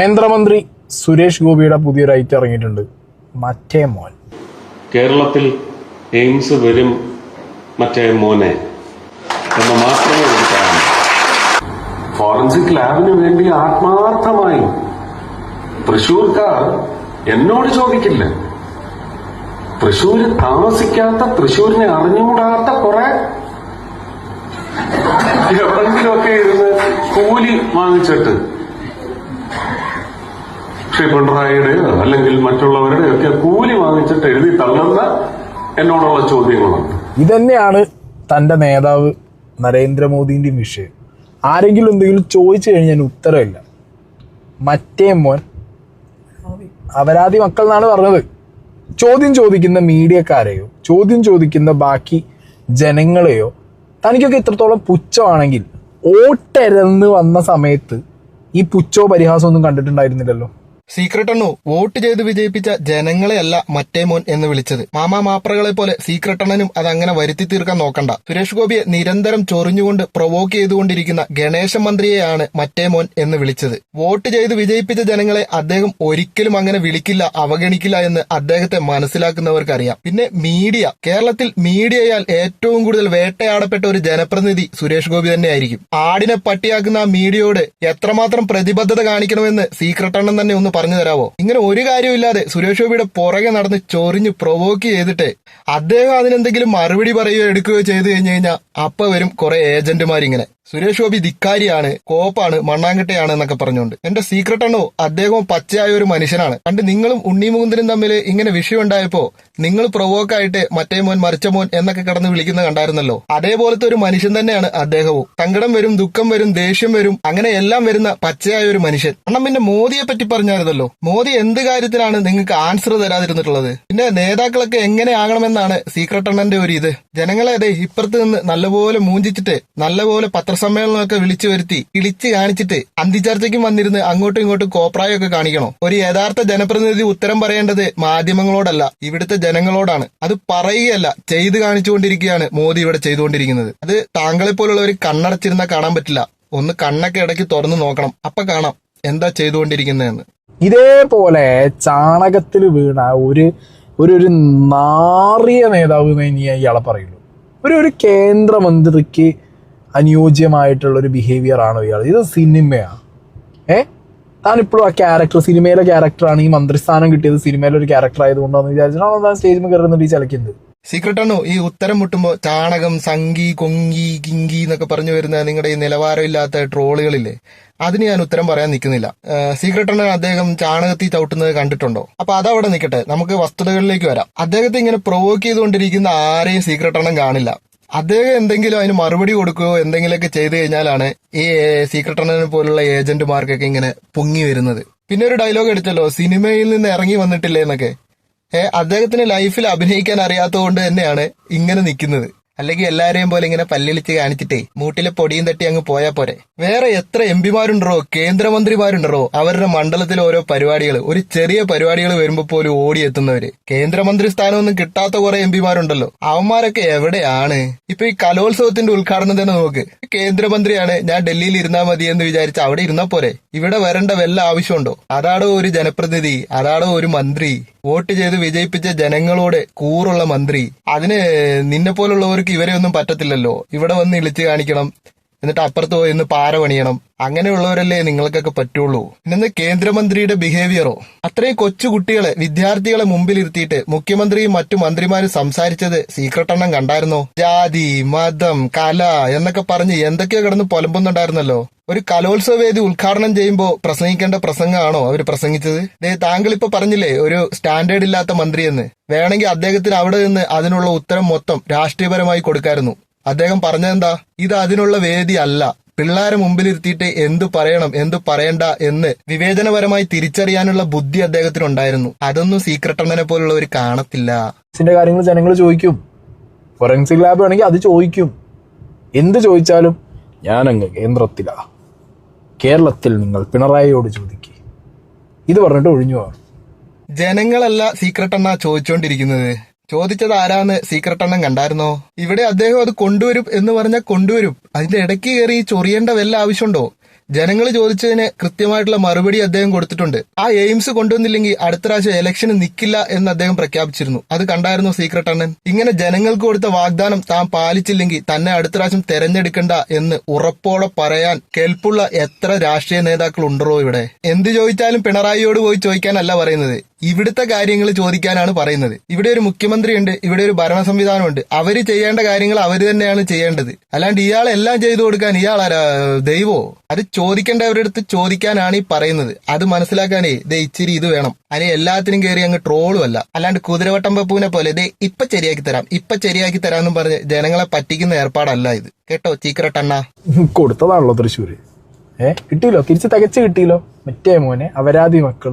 കേന്ദ്രമന്ത്രി സുരേഷ് ഗോപിയുടെ പുതിയ റൈറ്റ് ഇറങ്ങിയിട്ടുണ്ട്. മറ്റേ മോൻ. കേരളത്തിൽ എയിംസ് വരും മറ്റേ മോനെ എന്ന് മാത്രമേ ഫോറൻസിക് ലാബിന് വേണ്ടി ആത്മാർത്ഥമായി തൃശൂർക്കാർ എന്നോട് ചോദിക്കില്ല. തൃശൂര് താമസിക്കാത്ത തൃശൂരിനെ അറിഞ്ഞുകൂടാത്ത കുറെ എവിടെങ്കിലുമൊക്കെ ഇരുന്ന് കൂലി വാങ്ങിച്ചിട്ട് ശ്രീ പിണറായിയുടെയോ അല്ലെങ്കിൽ മറ്റുള്ളവരുടെയോ ഒക്കെ കൂലി വാങ്ങിച്ചിട്ട് എഴുതി തള്ളുന്ന എന്നോടുള്ള ചോദ്യങ്ങളുണ്ട് ഇതന്നെയാണ് തന്റെ നേതാവ് നരേന്ദ്രമോദിന്റെയും വിഷയം. ആരെങ്കിലും എന്തെങ്കിലും ചോദിച്ചു കഴിഞ്ഞാൽ ഉത്തരവില്ല മറ്റേ മോൻ അപരാധി മക്കൾ എന്നാണ് പറഞ്ഞത്. ചോദ്യം ചോദിക്കുന്ന മീഡിയക്കാരെയോ ചോദ്യം ചോദിക്കുന്ന ബാക്കി ജനങ്ങളെയോ തനിക്കൊക്കെ ഇത്രത്തോളം പുച്ഛമാണെങ്കിൽ ഓട്ടെരന്ന് വന്ന സമയത്ത് ഈ പുച്ഛോ പരിഹാസമൊന്നും കണ്ടിട്ടുണ്ടായിരുന്നില്ലല്ലോ? സീക്രട്ട് അണ്ണു വോട്ട് ചെയ്ത് വിജയിപ്പിച്ച ജനങ്ങളെയല്ല മറ്റേ മോൻ എന്ന് വിളിച്ചത്. മാമാ മാപ്രകളെ പോലെ സീക്രട്ട് അണ്ണനും അത് അങ്ങനെ വരുത്തി തീർക്കാൻ നോക്കണ്ട. സുരേഷ് ഗോപിയെ നിരന്തരം ചൊറിഞ്ഞുകൊണ്ട് പ്രൊവോക്ക് ചെയ്തുകൊണ്ടിരിക്കുന്ന ഗണേശ മന്ത്രിയെയാണ് മറ്റേ മോൻ എന്ന് വിളിച്ചത്. വോട്ട് ചെയ്ത് വിജയിപ്പിച്ച ജനങ്ങളെ അദ്ദേഹം ഒരിക്കലും അങ്ങനെ വിളിക്കില്ല അവഗണിക്കില്ല എന്ന് അദ്ദേഹത്തെ മനസ്സിലാക്കുന്നവർക്കറിയാം. പിന്നെ മീഡിയ. കേരളത്തിൽ മീഡിയയാൽ ഏറ്റവും കൂടുതൽ വേട്ടയാടപ്പെട്ട ഒരു ജനപ്രതിനിധി സുരേഷ് ഗോപി തന്നെയായിരിക്കും. ആടിനെ പട്ടിയാക്കുന്ന ആ മീഡിയയോട് എത്രമാത്രം പ്രതിബദ്ധത കാണിക്കണമെന്ന് സീക്രട്ട് അണ്ണൻ തന്നെ ഒന്ന് പറഞ്ഞു തരാവോ? ഇങ്ങനെ ഒരു കാര്യമില്ലാതെ സുരേഷ് ഗോപിയുടെ പുറകെ നടന്ന് ചൊറിഞ്ഞ് പ്രൊവോക്ക് ചെയ്തിട്ട് അദ്ദേഹം അതിനെന്തെങ്കിലും മറുപടി പറയുകയോ എടുക്കുകയോ ചെയ്തു കഴിഞ്ഞു കഴിഞ്ഞാൽ അപ്പ വരും കുറെ ഏജന്റുമാരിങ്ങനെ സുരേഷ് ഗോപി ധിക്കാരിയാണ് കോപ്പാണ് മണ്ണാങ്കട്ടയാണ് എന്നൊക്കെ പറഞ്ഞുകൊണ്ട് എന്റെ സീക്രട്ട് ആണോ? അദ്ദേഹം പച്ചയായ ഒരു മനുഷ്യനാണ്. പണ്ട് നിങ്ങളും ഉണ്ണി മുകുന്ദനും തമ്മിൽ ഇങ്ങനെ വിഷയം ഉണ്ടായപ്പോ നിങ്ങൾ പ്രൊവോക്കായിട്ട് മറ്റേ മോൻ മറിച്ച മോൻ എന്നൊക്കെ കടന്ന് വിളിക്കുന്ന കണ്ടായിരുന്നല്ലോ. അതേപോലത്തെ ഒരു മനുഷ്യൻ തന്നെയാണ് അദ്ദേഹവും. സങ്കടം വരും ദുഃഖം വരും ദേഷ്യം വരും അങ്ങനെ എല്ലാം വരുന്ന പച്ചയായ ഒരു മനുഷ്യൻ. അണ്ണം പിന്നെ മോദിയെ പറ്റി പറഞ്ഞായിരുന്നല്ലോ മോദി എന്ത് കാര്യത്തിലാണ് നിങ്ങൾക്ക് ആൻസർ തരാതിരുന്നിട്ടുള്ളത്? പിന്നെ നേതാക്കളൊക്കെ എങ്ങനെ ആകണമെന്നാണ് സീക്രട്ട് അണ്ണന്റെ ഒരു ഇത്. ജനങ്ങളെ അതെ ഇപ്പുറത്ത് നിന്ന് നല്ലപോലെ മൂഞ്ചിച്ചിട്ട് നല്ലപോലെ പത്രസമ്മേളനമൊക്കെ വിളിച്ചു വരുത്തി വിളിച്ചു കാണിച്ചിട്ട് അന്തിചർച്ചയ്ക്കും വന്നിരുന്ന് അങ്ങോട്ടും ഇങ്ങോട്ടും കോപ്രായൊക്കെ കാണിക്കണോ? ഒരു യഥാർത്ഥ ജനപ്രതിനിധി ഉത്തരം പറയേണ്ടത് മാധ്യമങ്ങളോടല്ല ഇവിടുത്തെ ജനങ്ങളോടാണ്. അത് പറയുകയല്ല ചെയ്ത് കാണിച്ചുകൊണ്ടിരിക്കുകയാണ് മോദി ഇവിടെ ചെയ്തുകൊണ്ടിരിക്കുന്നത്. അത് താങ്കളെ പോലുള്ള ഒരു കണ്ണടച്ചിരുന്ന കാണാൻ പറ്റില്ല. ഒന്ന് കണ്ണൊക്കെ ഇടയ്ക്ക് തുറന്നു നോക്കണം. അപ്പൊ കാണാം എന്താ ചെയ്തുകൊണ്ടിരിക്കുന്നതെന്ന്. ഇതേപോലെ ചാണകത്തിൽ വീണ ഒരു ഒരു ഒരു നാറിയ നേതാവ് എന്ന് ഇനി ഇയാളെ പറയുള്ളൂ. ഒരു ഒരു കേന്ദ്രമന്ത്രിക്ക് അനുയോജ്യമായിട്ടുള്ള ഒരു ബിഹേവിയർ ആണോ ഇയാൾ ഇത് സിനിമയാണ് ഏ? താൻ ഇപ്പോഴും ആ ക്യാരക്ടർ സിനിമയിലെ ക്യാരക്ടറാണ് ഈ മന്ത്രിസ്ഥാനം കിട്ടിയത്. സിനിമയിലെ ഒരു ക്യാരക്ടർ ആയതുകൊണ്ടാന്ന് വിചാരിച്ചിട്ടാണ് സ്റ്റേജിൽ കയറുന്നുണ്ട് ഈ ചലക്കുന്നത് സീക്രട്ട് ആണോ ഈ ഉത്തരം മുട്ടുമ്പോ ചാണകം സംഗി കൊങ്കി കിങ്കി എന്നൊക്കെ പറഞ്ഞു വരുന്ന നിങ്ങളുടെ ഈ നിലവാരമില്ലാത്ത ട്രോളുകളില്ലേ അതിന് ഞാൻ ഉത്തരം പറയാൻ നിൽക്കുന്നില്ല. സീക്രട്ട് അണ്ണൻ അദ്ദേഹം ചാണകത്തി ചവിട്ടുന്നത് കണ്ടിട്ടുണ്ടോ? അപ്പൊ അതവിടെ നിൽക്കട്ടെ നമുക്ക് വസ്തുതകളിലേക്ക് വരാം. അദ്ദേഹത്തെ ഇങ്ങനെ പ്രൊവോക്ക് ചെയ്തുകൊണ്ടിരിക്കുന്ന ആരെയും സീക്രട്ട് അണ്ണൻ കാണില്ല. അദ്ദേഹം എന്തെങ്കിലും അതിന് മറുപടി കൊടുക്കുകയോ എന്തെങ്കിലുമൊക്കെ ചെയ്തു കഴിഞ്ഞാലാണ് ഈ സീക്രട്ട് അണ്ണനെ പോലുള്ള ഏജന്റുമാർക്കൊക്കെ ഇങ്ങനെ പൊങ്ങി വരുന്നത്. പിന്നെ ഒരു ഡയലോഗ് എടുത്തല്ലോ സിനിമയിൽ നിന്ന് ഇറങ്ങി വന്നിട്ടില്ലേ എന്നൊക്കെ. അദ്ദേഹത്തിന് ലൈഫിൽ അഭിനയിക്കാൻ അറിയാത്തതുകൊണ്ട് തന്നെയാണ് ഇങ്ങനെ നിൽക്കുന്നത്. അല്ലെങ്കിൽ എല്ലാവരെയും പോലെ ഇങ്ങനെ പല്ലിളിച്ച് കാണിച്ചിട്ടേ മൂട്ടിലെ പൊടിയും തട്ടി അങ്ങ് പോയാ പോരെ. വേറെ എത്ര എം പിമാരുണ്ടോ കേന്ദ്രമന്ത്രിമാരുണ്ടോ അവരുടെ മണ്ഡലത്തിലെ ഓരോ പരിപാടികൾ ഒരു ചെറിയ പരിപാടികൾ വരുമ്പോൾ പോലും ഓടിയെത്തുന്നവര്. കേന്ദ്രമന്ത്രി സ്ഥാനമൊന്നും കിട്ടാത്ത കുറെ എം പിമാരുണ്ടല്ലോ. അവന്മാരൊക്കെ എവിടെയാണ്? ഇപ്പൊ ഈ കലോത്സവത്തിന്റെ ഉദ്ഘാടനം തന്നെ നോക്ക്. കേന്ദ്രമന്ത്രിയാണ് ഞാൻ ഡൽഹിയിൽ ഇരുന്നാ മതി എന്ന് വിചാരിച്ച് അവിടെ ഇരുന്നാ പോരെ. ഇവിടെ വരേണ്ട വല്ല ആവശ്യമുണ്ടോ? അതാടോ ഒരു ജനപ്രതിനിധി അതാടോ ഒരു മന്ത്രി? വോട്ട് ചെയ്ത് വിജയിപ്പിച്ച ജനങ്ങളോട് കൂറുള്ള മന്ത്രി. അതിന് നിന്നെ പോലുള്ളവർക്ക് ഇവരെ ഒന്നും പറ്റത്തില്ലല്ലോ. ഇവിടെ വന്ന് ഇളിച്ചു കാണിക്കണം. എന്നിട്ട് അപ്പുറത്ത് പോയി ഇന്ന് പാര പണിയണം. അങ്ങനെയുള്ളവരല്ലേ നിങ്ങൾക്കൊക്കെ പറ്റുള്ളൂ. ഇന്ന് കേന്ദ്രമന്ത്രിയുടെ ബിഹേവിയറോ അത്രയും കൊച്ചു കുട്ടികളെ വിദ്യാർത്ഥികളെ മുമ്പിലിരുത്തിയിട്ട് മുഖ്യമന്ത്രിയും മറ്റു മന്ത്രിമാരും സംസാരിച്ചത് സീക്രട്ട് എണ്ണം കണ്ടായിരുന്നോ? ജാതി മതം കല എന്നൊക്കെ പറഞ്ഞ് എന്തൊക്കെയോ കിടന്ന് പൊലമ്പുന്നുണ്ടായിരുന്നല്ലോ. ഒരു കലോത്സവ വേദി ഉദ്ഘാടനം ചെയ്യുമ്പോൾ പ്രസംഗിക്കേണ്ട പ്രസംഗമാണോ അവർ പ്രസംഗിച്ചത്? താങ്കൾ ഇപ്പൊ പറഞ്ഞില്ലേ ഒരു സ്റ്റാൻഡേർഡ് ഇല്ലാത്ത മന്ത്രിയെന്ന്. വേണമെങ്കിൽ അദ്ദേഹത്തിന് അവിടെ നിന്ന് അതിനുള്ള ഉത്തരം മൊത്തം രാഷ്ട്രീയപരമായി കൊടുക്കായിരുന്നു. അദ്ദേഹം പറഞ്ഞതെന്താ? ഇത് അതിനുള്ള വേദി അല്ല. പിള്ളേരെ മുമ്പിലിരുത്തിയിട്ട് എന്തു പറയണം എന്തു പറയണ്ട എന്ന് വിവേചനപരമായി തിരിച്ചറിയാനുള്ള ബുദ്ധി അദ്ദേഹത്തിന് ഉണ്ടായിരുന്നു അതൊന്നും സീക്രട്ട് അണ്ണനെ പോലുള്ളവർ കാണത്തില്ല. ഇതിന്റെ കാര്യങ്ങൾ ജനങ്ങൾ ചോദിക്കും. ഫോറൻസിക് ലാബ് ആണെങ്കിൽ അത് ചോദിക്കും. എന്ത് ചോദിച്ചാലും ഞാനങ്ങ് കേന്ദ്രത്തിലാ. കേരളത്തിൽ നിങ്ങൾ പിണറായിയോട് ചോദിക്കുക ഇത് പറഞ്ഞിട്ട് ഒഴിഞ്ഞു പോകണം ജനങ്ങളല്ല സീക്രട്ട് അണ്ണ ചോദിച്ചുകൊണ്ടിരിക്കുന്നത് ചോദിച്ചത് ആരാന്ന് സീക്രട്ട് എണ്ണം കണ്ടായിരുന്നോ? ഇവിടെ അദ്ദേഹം അത് കൊണ്ടുവരും എന്ന് പറഞ്ഞാൽ കൊണ്ടുവരും. അതിന്റെ ഇടയ്ക്ക് കയറി ചൊറിയേണ്ട വല്ല ആവശ്യമുണ്ടോ? ജനങ്ങൾ ചോദിച്ചതിന് കൃത്യമായിട്ടുള്ള മറുപടി അദ്ദേഹം കൊടുത്തിട്ടുണ്ട്. ആ എയിംസ് കൊണ്ടുവന്നില്ലെങ്കിൽ അടുത്ത പ്രാവശ്യം ഇലക്ഷന് നിൽക്കില്ല എന്ന് അദ്ദേഹം പ്രഖ്യാപിച്ചിരുന്നു. അത് കണ്ടായിരുന്നു സീക്രട്ട് അണ്ണൻ ഇങ്ങനെ ജനങ്ങൾക്ക് കൊടുത്ത വാഗ്ദാനം താൻ പാലിച്ചില്ലെങ്കിൽ തന്നെ അടുത്ത പ്രാവശ്യം തെരഞ്ഞെടുക്കണ്ട എന്ന് ഉറപ്പോടെ പറയാൻ കേൾപ്പുള്ള എത്ര രാഷ്ട്രീയ നേതാക്കൾ ഉണ്ടോ ഇവിടെ? എന്ത് ചോദിച്ചാലും പിണറായിയോട് പോയി ചോദിക്കാനല്ല പറയുന്നത്. ഇവിടുത്തെ കാര്യങ്ങൾ ചോദിക്കാനാണ് പറയുന്നത്. ഇവിടെ ഒരു മുഖ്യമന്ത്രിയുണ്ട് ഇവിടെ ഒരു ഭരണ സംവിധാനമുണ്ട്. അവർ ചെയ്യേണ്ട കാര്യങ്ങൾ അവർ തന്നെയാണ് ചെയ്യേണ്ടത്. അല്ലാണ്ട് ഇയാൾ എല്ലാം ചെയ്തു കൊടുക്കാൻ ഇയാൾ ദൈവോ? അത് ചോദിക്കേണ്ടവരുടെ അടുത്ത് ചോദിക്കാനാണ് ഈ പറയുന്നത്. അത് മനസ്സിലാക്കാനേ ദേ ഇച്ചിരി ഇത് വേണം. അതിന് എല്ലാത്തിനും കയറി അങ്ങ് ട്രോളും അല്ല. അല്ലാണ്ട് കുതിരവട്ടം പപ്പുവിനെ പോലെ ദേ ഇപ്പൊ ശരിയാക്കി തരാം ഇപ്പൊ ശരിയാക്കി തരാമെന്നും പറഞ്ഞ് ജനങ്ങളെ പറ്റിക്കുന്ന ഏർപ്പാടല്ല ഇത്. കേട്ടോ ചീക്കരട്ട് അണ്ണ? കൊടുത്തതാണല്ലോ തൃശ്ശൂര്. ഏഹ് കിട്ടിയില്ലോ? തിരിച്ച് തികച്ച് കിട്ടിയില്ലോ? മറ്റേ മോനെ അവരാധി മക്കൾ.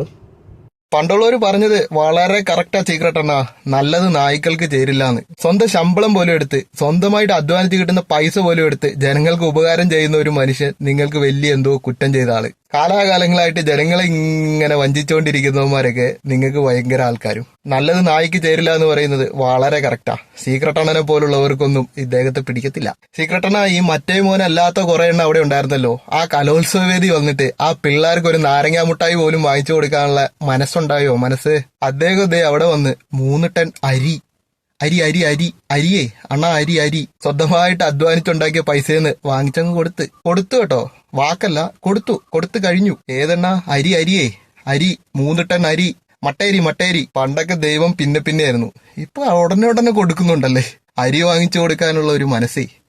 പണ്ടുള്ളവർ പറഞ്ഞത് വളരെ കറക്റ്റാ സീക്രട്ട് അണ്ണാ. നല്ലത് നായ്ക്കൾക്ക് ചേരില്ലാന്ന്. സ്വന്തം ശമ്പളം പോലും എടുത്ത് സ്വന്തമായിട്ട് അധ്വാനിച്ച് കിട്ടുന്ന പൈസ പോലും എടുത്ത് ജനങ്ങൾക്ക് ഉപകാരം ചെയ്യുന്ന ഒരു മനുഷ്യൻ നിങ്ങൾക്ക് വലിയ എന്തോ കുറ്റം ചെയ്ത ആൾ. കാലാകാലങ്ങളായിട്ട് ജനങ്ങളെ ഇങ്ങനെ വഞ്ചിച്ചുകൊണ്ടിരിക്കുന്നവന്മാരൊക്കെ നിങ്ങൾക്ക് ഭയങ്കര ആൾക്കാരും. നല്ലത് നായ്ക്ക് ചേരില്ല എന്ന് പറയുന്നത് വളരെ കറക്റ്റാ സീക്രട്ട് അണ്ണനെ പോലുള്ളവർക്കൊന്നും ഇദ്ദേഹത്തെ പിടിക്കത്തില്ല. സീക്രട്ട് അണ്ണ ഈ മറ്റേ മോനല്ലാത്ത കുറെ എണ്ണം അവിടെ ഉണ്ടായിരുന്നല്ലോ. ആ കലോത്സവ വേദി വന്നിട്ട് ആ പിള്ളേർക്ക് ഒരു നാരങ്ങാ മുട്ടായി പോലും വാങ്ങിച്ചു കൊടുക്കാനുള്ള മനസ്സുണ്ടായോ? മനസ്സ്? അദ്ദേഹം ദേ അവിടെ വന്ന് മൂന്ന് ടൺ അരി. അരി അരി അരി അരിയേ. അണ്ണാ അരി അരി. സ്വന്തമായിട്ട് അധ്വാനിച്ചുണ്ടാക്കിയ പൈസയെന്ന് വാങ്ങിച്ചങ്ങ് കൊടുത്ത്. കൊടുത്തു കേട്ടോ. വാക്കല്ല കൊടുത്തു കൊടുത്തു കഴിഞ്ഞു. ഏതെണ്ണ? അരി അരിയേ. അരി മൂന്ന് അരി. മട്ടേരി മട്ടേരി പണ്ടൊക്കെ ദൈവം പിന്നെ പിന്നെ ആയിരുന്നു ഇപ്പൊ ഉടനെ ഉടനെ കൊടുക്കുന്നുണ്ടല്ലേ? അരി വാങ്ങിച്ചു കൊടുക്കാനുള്ള ഒരു മനസ്സേ.